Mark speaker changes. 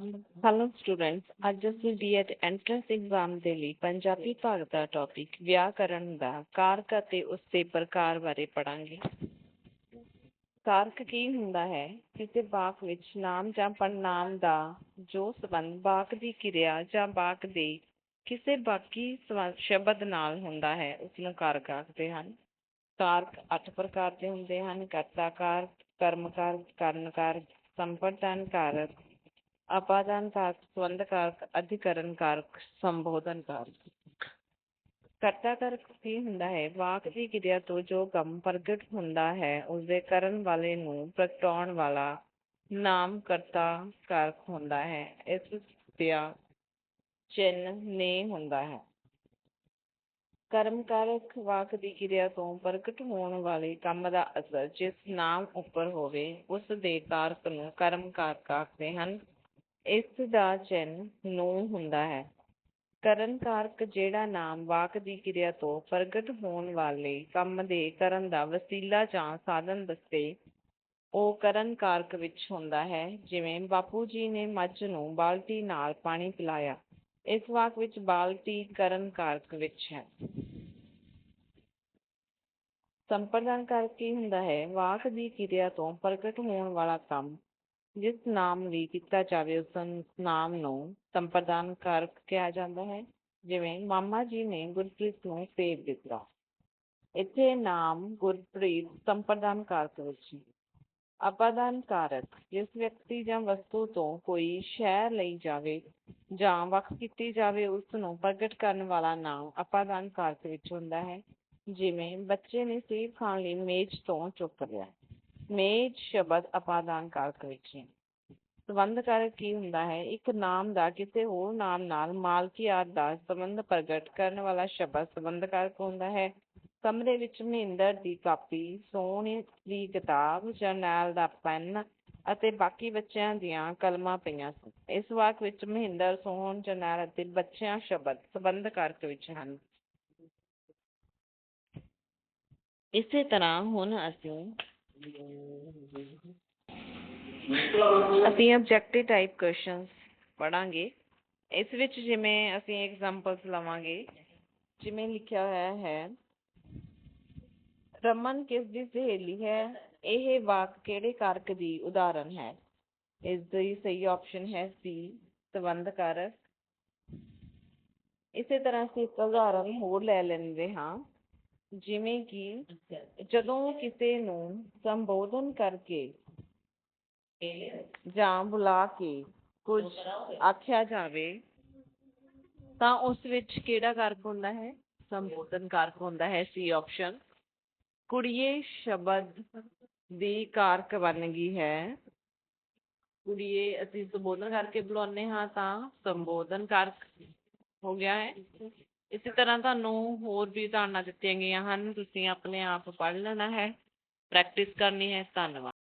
Speaker 1: Hello students ਅੱਜ ਅਸੀਂ BEd entrance exam ਦੇ ਲਈ ਪੰਜਾਬੀ ਭਾਗ ਦਾ ਟੌਪਿਕ ਵਿਆਕਰਨ ਦਾ ਕਾਰਕ ਅਤੇ ਉਸ ਦੇ ਪ੍ਰਕਾਰ ਬਾਰੇ ਪੜਾਂਗੇ ਕਾਰਕ ਕੀ ਹੁੰਦਾ ਹੈ? ਕਿਸੇ ਵਾਕ ਵਿੱਚ ਨਾਮ ਜਾਂ ਪੜਨਾਮ ਦਾ ਜੋ ਸਬੰਧ ਵਾਕ ਦੀ ਕਿਰਿਆ ਜਾਂ ਵਾਕ ਦੇ ਕਿਸੇ ਬਾਕੀ ਸ਼ਬਦ ਨਾਲ ਹੁੰਦਾ ਹੈ ਉਸ ਨੂੰ ਕਾਰਕ ਆਖਦੇ ਹਨ। ਕਾਰਕ ਅੱਠ ਪ੍ਰਕਾਰ ਦੇ ਹੁੰਦੇ ਹਨ ਕਰਤਾ ਕਾਰਕ, ਕਰਮ ਕਾਰਕ, ਕਰਨ ਕਾਰਕ, ਸੰਪਰਦਾਨ ਕਾਰਕ ਅਪਾਦਾਨ ਕਾਰਕ ਸੰਬੰਧ ਕਾਰਕ ਅਧਿਕਰਨ ਕਾਰਕ ਸੰਬੋਧਨ ਕਾਰਕ ਕਰਤਾ ਕਾਰਕ ਕੀ ਹੁੰਦਾ ਹੈ? ਵਾਕ ਦੀ ਕਿਰਿਆ ਤੋਂ ਜੋ ਕੰਮ ਪ੍ਰਗਟ ਹੁੰਦਾ ਹੈ, ਉਸਦੇ ਕਰਨ ਵਾਲੇ ਨੂੰ ਪ੍ਰਗਟਾਉਣ ਵਾਲਾ ਨਾਮ ਕਰਤਾ ਕਾਰਕ ਹੁੰਦਾ ਹੈ। ਇਸ ਦਾ ਚਿੰਨ੍ਹ ਨੇ ਹੁੰਦਾ ਹੈ। ਕਰਮ ਕਾਰਕ ਵਾਕ ਦੀ ਕਿਰਿਆ ਤੋਂ ਪ੍ਰਗਟ ਹੋਣ ਵਾਲੇ ਕੰਮ ਦਾ ਅਸਰ ਜਿਸ ਨਾਮ ਉੱਪਰ ਹੋਵੇ, ਉਸ ਦੇ ਕਾਰਕ ਨੂੰ ਕਰਮ ਕਾਰਕ ਆਖਦੇ ਹਨ। ਇਸ ਦਾ ਚਿੰਨ੍ਹ ਨੂੰ ਹੁੰਦਾ ਹੈ। ਕਰਨ ਕਾਰਕ ਜਿਹੜਾ ਨਾਮ ਵਾਕ ਦੀ ਕਿਰਿਆ ਤੋਂ ਪ੍ਰਗਟ ਹੋਣ ਵਾਲੇ ਕੰਮ ਦੇ ਕਰਨ ਦਾ ਵਸੀਲਾ ਜਾਂ ਸਾਧਨ ਦੱਸੇ, ਉਹ ਕਰਨ ਕਾਰਕ ਵਿੱਚ ਹੁੰਦਾ ਹੈ। ਜਿਵੇਂ ਬਾਪੂ ਜੀ ਨੇ ਮੱਝ ਨੂੰ ਬਾਲਟੀ ਨਾਲ ਪਾਣੀ ਪਿਲਾਇਆ। ਇਸ ਵਾਕ ਵਿੱਚ ਬਾਲਟੀ ਕਰਨ ਕਾਰਕ ਵਿੱਚ ਹੈ। ਸੰਪਰਦਾਨ ਕਾਰਕ ਕੀ ਹੁੰਦਾ ਹੈ। ਵਾਕ ਦੀ ਕਿਰਿਆ ਤੋਂ ਪ੍ਰਗਟ ਹੋਣ ਵਾਲਾ ਕੰਮ ਜਿਸ ਨਾਮ ਲਈ ਕੀਤਾ ਜਾਵੇ, ਉਸ ਨਾਮ ਨੂੰ ਸੰਪਰਦਾਨ ਕਾਰਕ ਕਿਹਾ ਜਾਂਦਾ ਹੈ। ਜਿਵੇਂ ਮਾਮਾ ਜੀ ਨੇ ਗੁਰਪ੍ਰੀਤ ਨੂੰ ਸੇਬ ਦਿੱਤਾ। ਇੱਥੇ ਨਾਮ ਗੁਰਪ੍ਰੀਤ ਸੰਪਰਦਾਨ ਕਾਰਕ ਵਿੱਚ ਅਪਾਦਾਨ ਕਾਰਕ ਜਿਸ ਵਿਅਕਤੀ ਜਾਂ ਵਸਤੂ ਤੋਂ ਕੋਈ ਸ਼ੈ ਲਈ ਜਾਵੇ ਜਾਂ ਵੱਖ ਕੀਤੀ ਜਾਵੇ, ਉਸ ਨੂੰ ਪ੍ਰਗਟ ਕਰਨ ਵਾਲਾ ਨਾਮ ਅਪਾਦਾਨ ਕਾਰਕ ਵਿੱਚ ਹੁੰਦਾ ਹੈ। ਜਿਵੇਂ ਬੱਚੇ ਨੇ ਸੇਬ ਖਾਣ ਲਈ ਮੇਜ਼ ਤੋਂ ਚੁੱਕ ਲਿਆ। ਮੇਜ਼ ਸ਼ਬਦ ਅਪਾਦਾਨ ਕਾਰਕ ਵਿੱਚ ਹੈ ਸੰਬੰਧ ਕਾਰਕ ਕੀ ਹੁੰਦਾ ਹੈ? ਇੱਕ ਨਾਮ ਦਾ ਕਿਸੇ ਹੋਰ ਨਾਮ ਨਾਲ ਮਾਲਕੀਅਤ ਦਾ ਸੰਬੰਧ ਪ੍ਰਗਟ ਕਰਨ ਵਾਲਾ ਸ਼ਬਦ ਸੰਬੰਧ ਕਾਰਕ ਹੁੰਦਾ ਹੈ? ਕਮਰੇ ਵਿੱਚ ਮਹਿੰਦਰ ਦੀ ਕਾਪੀ ਸੋਹਣੀ ਦੀ ਕਿਤਾਬ ਜਰਨੈਲ ਦਾ ਪੈਨ ਅਤੇ ਬਾਕੀ ਬੱਚਿਆਂ ਦੀਆਂ ਕਲਮਾਂ ਪਈਆਂ ਸਨ। ਇਸ ਵਾਕ ਵਿੱਚ ਮਹਿੰਦਰ ਸੋਹਣ ਜਰਨੈਲ ਅਤੇ ਬੱਚਿਆਂ ਸ਼ਬਦ ਸੰਬੰਧ ਕਾਰਕ ਵਿੱਚ ਹਨ। ਇਸੇ ਤਰ੍ਹਾਂ ਹੁਣ ਅਸੀਂ ਅਸੀਂ ਆਬਜੈਕਟਿਵ ਟਾਈਪ ਕੁਐਸਚਨਸ ਪੜਾਂਗੇ ਇਸ ਵਿੱਚ ਜਿਵੇਂ ਅਸੀਂ ਐਗਜ਼ਾਮਪਲਸ ਲਵਾਂਗੇ। ਜਿਵੇਂ ਲਿਖਿਆ ਹੋਇਆ ਹੈ, ਰਮਨ ਕਿਸ ਦੀ ਸਹੇਲੀ ਹੈ? ਇਹ ਵਾਕ ਕਿਹੜੇ ਕਾਰਕ ਦੀ ਉਦਾਹਰਨ ਹੈ? ਇਸ ਦੀ ਸਹੀ ਆਪਸ਼ਨ ਹੈ ਸੀ ਸੰਬੰਧ ਕਾਰਕ ਇਸੇ ਤਰ੍ਹਾਂ ਅਸੀਂ ਇੱਕ ਉਦਾਹਰਨ ਹੋਰ ਲੈ ਲੈਂਦੇ ਹਾਂ। ਜਿਵੇਂ ਕਿ ਜਦੋਂ ਕਿਸੇ ਨੂੰ ਸੰਬੋਧਨ ਕਰਕੇ ਜਾਂ ਬੁਲਾ ਕੇ ਕੁਝ ਆਖਿਆ ਜਾਵੇ ਤਾਂ ਉਸ ਵਿੱਚ ਕਿਹੜਾ ਕਾਰਕ ਹੁੰਦਾ ਹੈ? ਸੰਬੋਧਨ ਕਾਰਕ ਹੁੰਦਾ ਹੈ ਸੀ ਆਪਸ਼ਨ। ਕੁੜੀਏ ਸ਼ਬਦ ਦੀ ਕਾਰਕ ਗਈ ਹੈ। ਕੁੜੀਏ ਅਸੀਂ ਸੰਬੋਧਨ ਕਰਕੇ ਬੁਲਾਉਂਦੇ ਹਾਂ ਤਾਂ ਸੰਬੋਧਨ ਕਾਰਕ ਹੋ ਗਿਆ ਹੈ। ਇਸੇ ਤਰ੍ਹਾਂ ਤੁਹਾਨੂੰ ਹੋਰ ਵੀ ਧਾਰਨਾ ਦਿੱਤੀਆਂ ਗਈਆਂ ਹਨ, ਤੁਸੀਂ ਆਪਣੇ ਆਪ ਪੜ੍ਹ ਲੈਣਾ ਹੈ ਪ੍ਰੈਕਟਿਸ ਕਰਨੀ ਹੈ, ਧੰਨਵਾਦ।